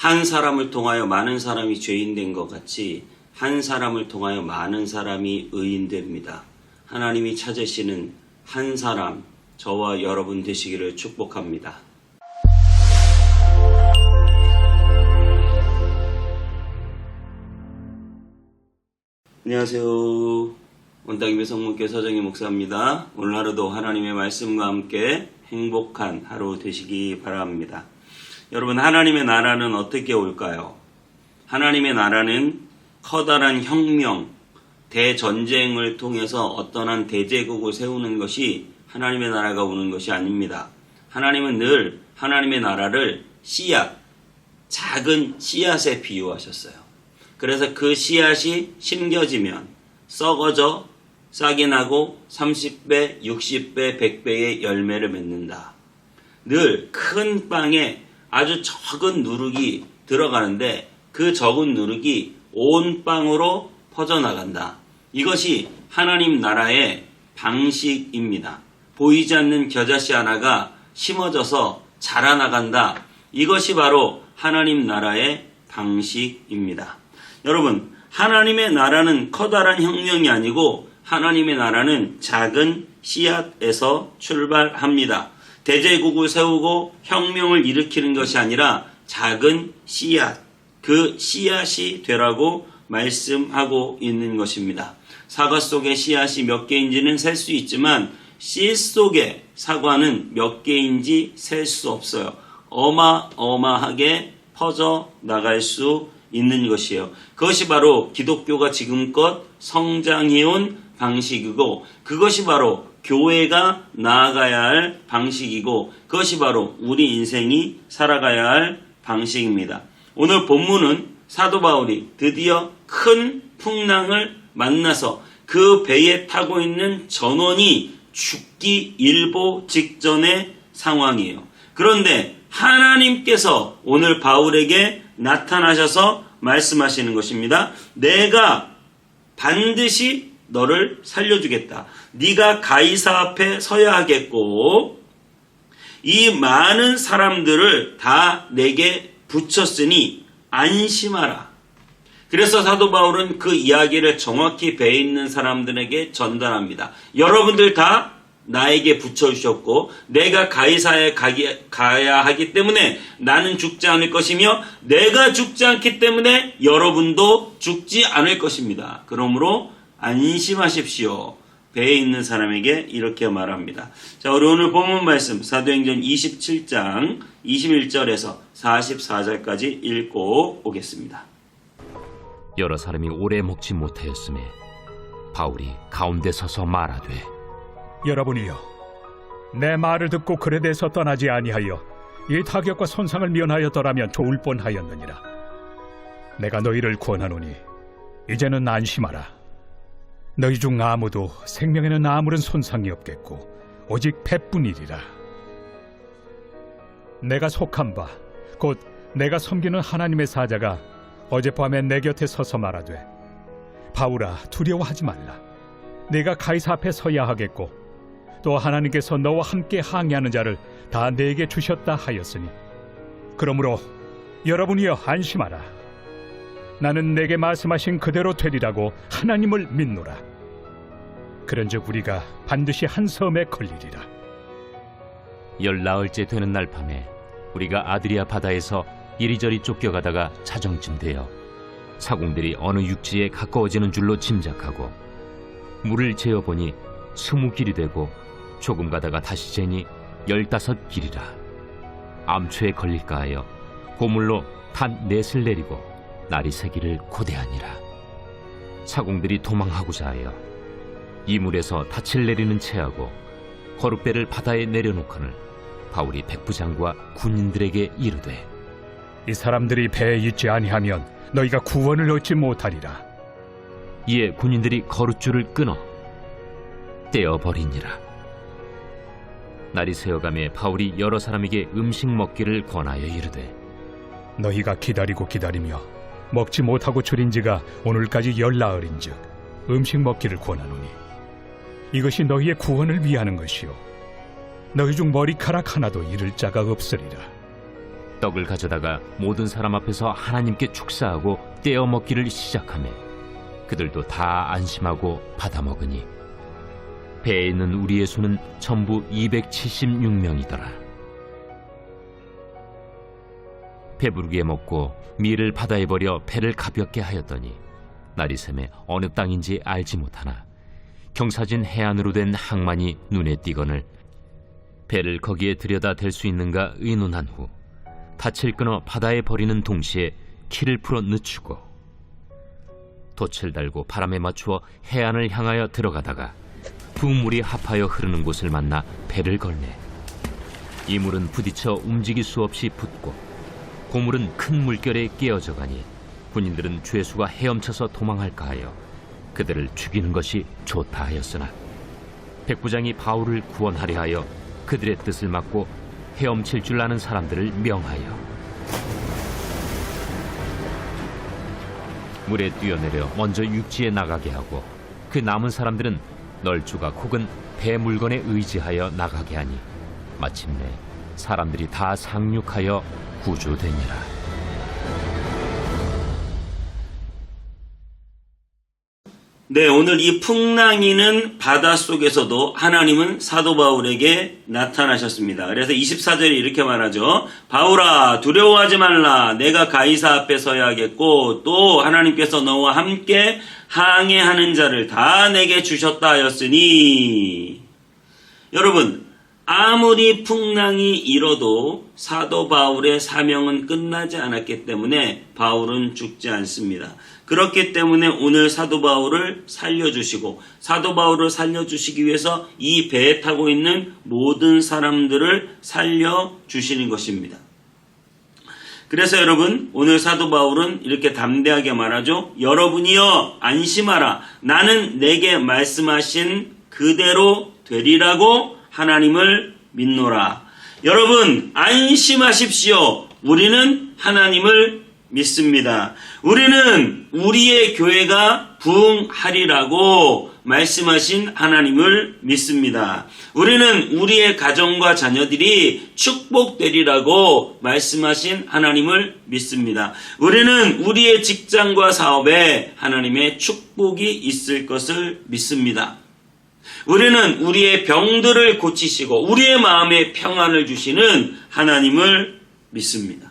한 사람을 통하여 많은 사람이 죄인 된 것 같이 한 사람을 통하여 많은 사람이 의인 됩니다. 하나님이 찾으시는 한 사람, 저와 여러분 되시기를 축복합니다. 안녕하세요. 원당임의 성문교 서정희 목사입니다. 오늘 하루도 하나님의 말씀과 함께 행복한 하루 되시기 바랍니다. 여러분, 하나님의 나라는 어떻게 올까요? 하나님의 나라는 커다란 혁명, 대전쟁을 통해서 어떤 한 대제국을 세우는 것이 하나님의 나라가 오는 것이 아닙니다. 하나님은 늘 하나님의 나라를 씨앗, 작은 씨앗에 비유하셨어요. 그래서 그 씨앗이 심겨지면 썩어져 싹이 나고 30배, 60배, 100배의 열매를 맺는다. 늘 큰 빵에 아주 적은 누룩이 들어가는데 그 적은 누룩이 온 빵으로 퍼져나간다. 이것이 하나님 나라의 방식입니다. 보이지 않는 겨자씨 하나가 심어져서 자라나간다. 이것이 바로 하나님 나라의 방식입니다. 여러분, 하나님의 나라는 커다란 혁명이 아니고 하나님의 나라는 작은 씨앗에서 출발합니다. 대제국을 세우고 혁명을 일으키는 것이 아니라 작은 씨앗, 그 씨앗이 되라고 말씀하고 있는 것입니다. 사과 속에 씨앗이 몇 개인지는 셀 수 있지만 씨 속에 사과는 몇 개인지 셀 수 없어요. 어마어마하게 퍼져 나갈 수 있는 것이에요. 그것이 바로 기독교가 지금껏 성장해온 방식이고 그것이 바로 교회가 나아가야 할 방식이고 그것이 바로 우리 인생이 살아가야 할 방식입니다. 오늘 본문은 사도 바울이 드디어 큰 풍랑을 만나서 그 배에 타고 있는 전원이 죽기 일보 직전의 상황이에요. 그런데 하나님께서 오늘 바울에게 나타나셔서 말씀하시는 것입니다. 내가 반드시 너를 살려주겠다. 네가 가이사 앞에 서야 하겠고 이 많은 사람들을 다 내게 붙였으니 안심하라. 그래서 사도 바울은 그 이야기를 정확히 배에 있는 사람들에게 전달합니다. 여러분들 다 나에게 붙여주셨고 내가 가이사에 가기, 가야 하기 때문에 나는 죽지 않을 것이며 내가 죽지 않기 때문에 여러분도 죽지 않을 것입니다. 그러므로 안심하십시오. 배에 있는 사람에게 이렇게 말합니다. 자, 우리 오늘 본문 말씀 사도행전 27장 21절에서 44절까지 읽고 오겠습니다. 여러 사람이 오래 먹지 못하였음에 바울이 가운데 서서 말하되 여러분이여 내 말을 듣고 그레데서 떠나지 아니하여 이 타격과 손상을 면하였더라면 좋을 뻔하였느니라 내가 너희를 구원하노니 이제는 안심하라 너희 중 아무도 생명에는 아무런 손상이 없겠고 오직 배뿐이리라. 내가 속한 바 곧 내가 섬기는 하나님의 사자가 어젯밤에 내 곁에 서서 말하되 바울아 두려워하지 말라. 내가 가이사 앞에 서야 하겠고 또 하나님께서 너와 함께 항해하는 자를 다 내게 주셨다 하였으니 그러므로 여러분이여 안심하라 나는 내게 말씀하신 그대로 되리라고 하나님을 믿노라. 그런즉 우리가 반드시 한 섬에 걸리리라. 열 나흘째 되는 날 밤에 우리가 아드리아 바다에서 이리저리 쫓겨가다가 자정쯤 되어 사공들이 어느 육지에 가까워지는 줄로 짐작하고 물을 재어 보니 스무 길이 되고 조금 가다가 다시 재니 열다섯 길이라. 암초에 걸릴까 하여 고물로 탄 넷을 내리고 날이 새기를 고대하니라. 사공들이 도망하고자 하여 이물에서 닻을 내리는 채하고 거룻배를 바다에 내려놓거늘 바울이 백부장과 군인들에게 이르되 이 사람들이 배에 있지 아니하면 너희가 구원을 얻지 못하리라. 이에 군인들이 거룻줄을 끊어 떼어 버리니라. 날이 새어가매 바울이 여러 사람에게 음식 먹기를 권하여 이르되 너희가 기다리고 기다리며 먹지 못하고 줄인 지가 오늘까지 열나흘인즉 음식 먹기를 권하노니. 이것이 너희의 구원을 위하는 것이요. 너희 중 머리카락 하나도 잃을 자가 없으리라. 떡을 가져다가 모든 사람 앞에서 하나님께 축사하고 떼어 먹기를 시작하며 그들도 다 안심하고 받아 먹으니. 배에 있는 우리의 수는 전부 276명이더라. 배부르게 먹고 밀을 바다에 버려 배를 가볍게 하였더니 날이 새매 어느 땅인지 알지 못하나 경사진 해안으로 된 항만이 눈에 띄거늘 배를 거기에 들여다 댈 수 있는가 의논한 후 닻을 끊어 바다에 버리는 동시에 키를 풀어 늦추고 돛을 달고 바람에 맞추어 해안을 향하여 들어가다가 두 물이 합하여 흐르는 곳을 만나 배를 걸네. 이 물은 부딪혀 움직일 수 없이 붙고 고물은 큰 물결에 깨어져 가니 군인들은 죄수가 헤엄쳐서 도망할까 하여 그들을 죽이는 것이 좋다 하였으나 백부장이 바울을 구원하려 하여 그들의 뜻을 막고 헤엄칠 줄 아는 사람들을 명하여 물에 뛰어내려 먼저 육지에 나가게 하고 그 남은 사람들은 널주가 혹은 배 물건에 의지하여 나가게 하니 마침내 사람들이 다 상륙하여 구조되니라. 네, 오늘 이 풍랑이는 바다 속에서도 하나님은 사도 바울에게 나타나셨습니다. 그래서 24절에 이렇게 말하죠. 바울아, 두려워하지 말라. 내가 가이사 앞에 서야 하겠고, 또 하나님께서 너와 함께 항해하는 자를 다 내게 주셨다 하였으니. 여러분, 아무리 풍랑이 일어도 사도 바울의 사명은 끝나지 않았기 때문에 바울은 죽지 않습니다. 그렇기 때문에 오늘 사도 바울을 살려주시고 사도 바울을 살려주시기 위해서 이 배에 타고 있는 모든 사람들을 살려주시는 것입니다. 그래서 여러분 오늘 사도 바울은 이렇게 담대하게 말하죠. 여러분이여 안심하라. 나는 내게 말씀하신 그대로 되리라고 하나님을 믿노라. 여러분 안심하십시오. 우리는 하나님을 믿습니다. 우리는 우리의 교회가 부흥하리라고 말씀하신 하나님을 믿습니다. 우리는 우리의 가정과 자녀들이 축복되리라고 말씀하신 하나님을 믿습니다. 우리는 우리의 직장과 사업에 하나님의 축복이 있을 것을 믿습니다. 우리는 우리의 병들을 고치시고 우리의 마음에 평안을 주시는 하나님을 믿습니다.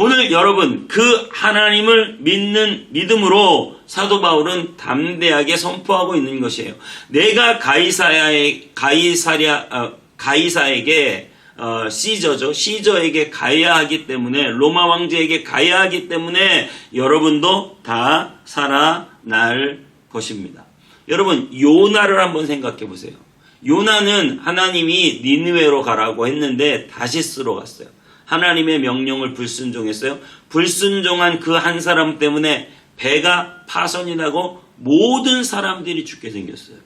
오늘 여러분 그 하나님을 믿는 믿음으로 사도 바울은 담대하게 선포하고 있는 것이에요. 내가 가이사야의 가이사랴 어, 가이사에게 어, 시저죠. 시저에게 가야 하기 때문에 로마 왕제에게 가야 하기 때문에 여러분도 다 살아날 것입니다. 여러분 요나를 한번 생각해 보세요. 요나는 하나님이 니느웨로 가라고 했는데 다시스로 갔어요. 하나님의 명령을 불순종했어요. 불순종한 그 한 사람 때문에 배가 파손이 나고 모든 사람들이 죽게 생겼어요.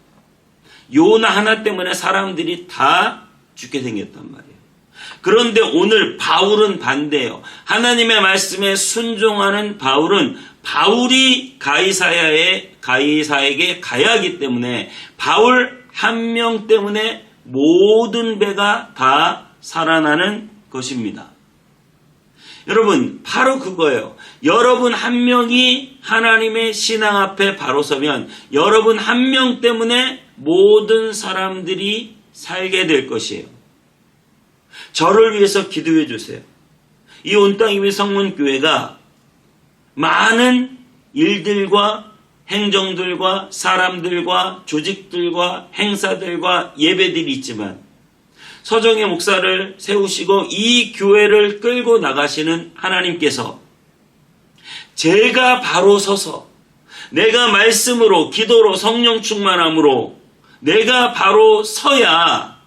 요나 하나 때문에 사람들이 다 죽게 생겼단 말이에요. 그런데 오늘 바울은 반대예요. 하나님의 말씀에 순종하는 바울은 바울이 가이사야에 가이사에게 가야 하기 때문에 바울 한 명 때문에 모든 배가 다 살아나는 것입니다. 여러분, 바로 그거예요. 여러분 한 명이 하나님의 신앙 앞에 바로 서면 여러분 한 명 때문에 모든 사람들이 살게 될 것이에요. 저를 위해서 기도해 주세요. 이 온땅이위 성문교회가 많은 일들과 행정들과 사람들과 조직들과 행사들과 예배들이 있지만 서정의 목사를 세우시고 이 교회를 끌고 나가시는 하나님께서 제가 바로 서서 내가 말씀으로 기도로 성령 충만함으로 내가 바로 서야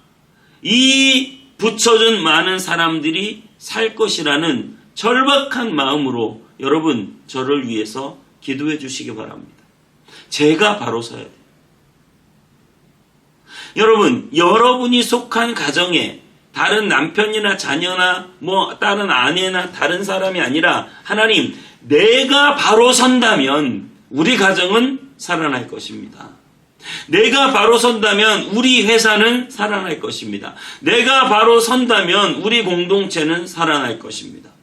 이 붙여준 많은 사람들이 살 것이라는 절박한 마음으로 여러분 저를 위해서 기도해 주시기 바랍니다. 제가 바로 서야 돼요. 여러분, 여러분이 속한 가정에 다른 남편이나 자녀나 뭐 다른 아내나 다른 사람이 아니라 하나님, 내가 바로 선다면 우리 가정은 살아날 것입니다. 내가 바로 선다면 우리 회사는 살아날 것입니다. 내가 바로 선다면 우리 공동체는 살아날 것입니다.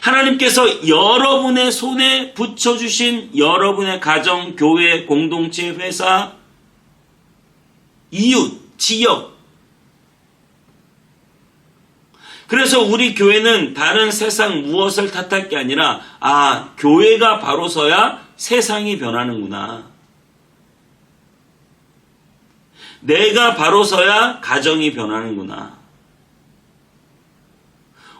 하나님께서 여러분의 손에 붙여주신 여러분의 가정, 교회, 공동체, 회사, 이웃, 지역, 그래서 우리 교회는 다른 세상 무엇을 탓할 게 아니라, 아, 교회가 바로 서야 세상이 변하는구나. 내가 바로 서야 가정이 변하는구나.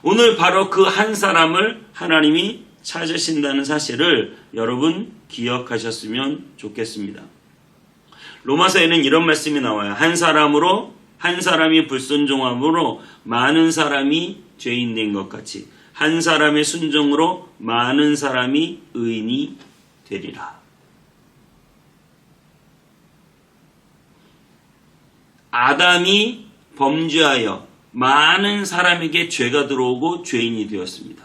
오늘 바로 그 한 사람을 하나님이 찾으신다는 사실을 여러분 기억하셨으면 좋겠습니다. 로마서에는 이런 말씀이 나와요. 한 사람으로 한 사람이 불순종함으로 많은 사람이 죄인 된 것 같이 한 사람의 순종으로 많은 사람이 의인이 되리라. 아담이 범죄하여 많은 사람에게 죄가 들어오고 죄인이 되었습니다.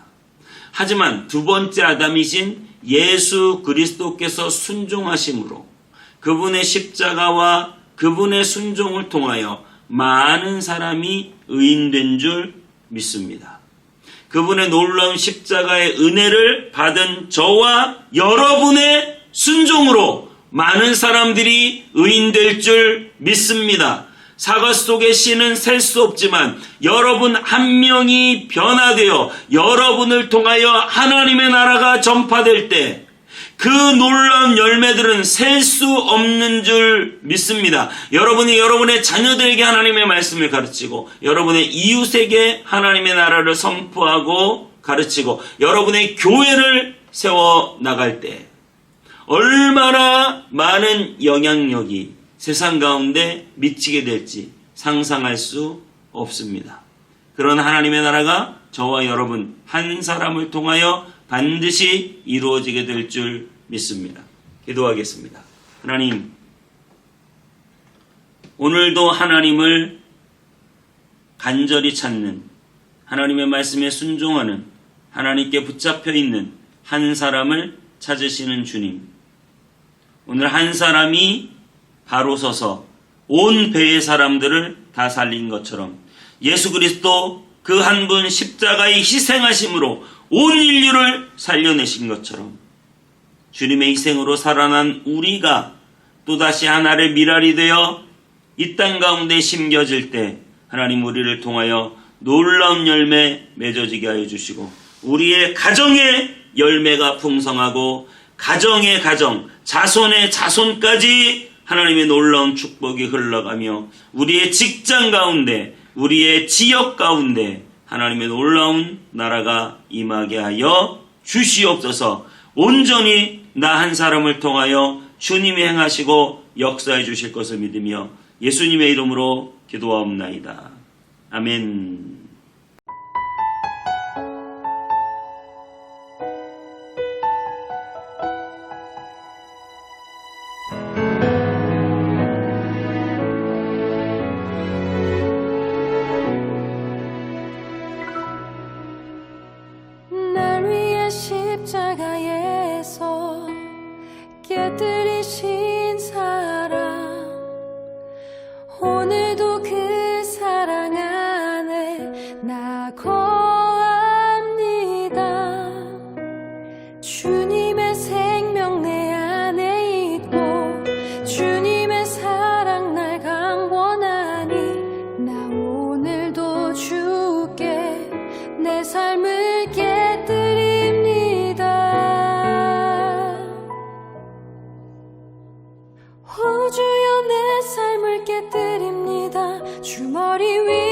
하지만 두 번째 아담이신 예수 그리스도께서 순종하심으로 그분의 십자가와 그분의 순종을 통하여 많은 사람이 의인된 줄 믿습니다. 그분의 놀라운 십자가의 은혜를 받은 저와 여러분의 순종으로 많은 사람들이 의인될 줄 믿습니다. 사과 속의 씨는 셀 수 없지만 여러분 한 명이 변화되어 여러분을 통하여 하나님의 나라가 전파될 때 그 놀라운 열매들은 셀 수 없는 줄 믿습니다. 여러분이 여러분의 자녀들에게 하나님의 말씀을 가르치고 여러분의 이웃에게 하나님의 나라를 선포하고 가르치고 여러분의 교회를 세워 나갈 때 얼마나 많은 영향력이 세상 가운데 미치게 될지 상상할 수 없습니다. 그런 하나님의 나라가 저와 여러분 한 사람을 통하여 반드시 이루어지게 될 줄 믿습니다. 기도하겠습니다. 하나님, 오늘도 하나님을 간절히 찾는 하나님의 말씀에 순종하는 하나님께 붙잡혀 있는 한 사람을 찾으시는 주님. 오늘 한 사람이 바로 서서 온 배의 사람들을 다 살린 것처럼 예수 그리스도 그 한 분 십자가의 희생하심으로 온 인류를 살려내신 것처럼 주님의 희생으로 살아난 우리가 또다시 하나의 미랄이 되어 이 땅 가운데 심겨질 때 하나님 우리를 통하여 놀라운 열매 맺어지게 하여 주시고 우리의 가정의 열매가 풍성하고 가정의 가정, 자손의 자손까지 하나님의 놀라운 축복이 흘러가며 우리의 직장 가운데, 우리의 지역 가운데 하나님의 놀라운 나라가 임하게 하여 주시옵소서 온전히 나 한 사람을 통하여 주님이 행하시고 역사해 주실 것을 믿으며 예수님의 이름으로 기도하옵나이다. 아멘. Lord, he will.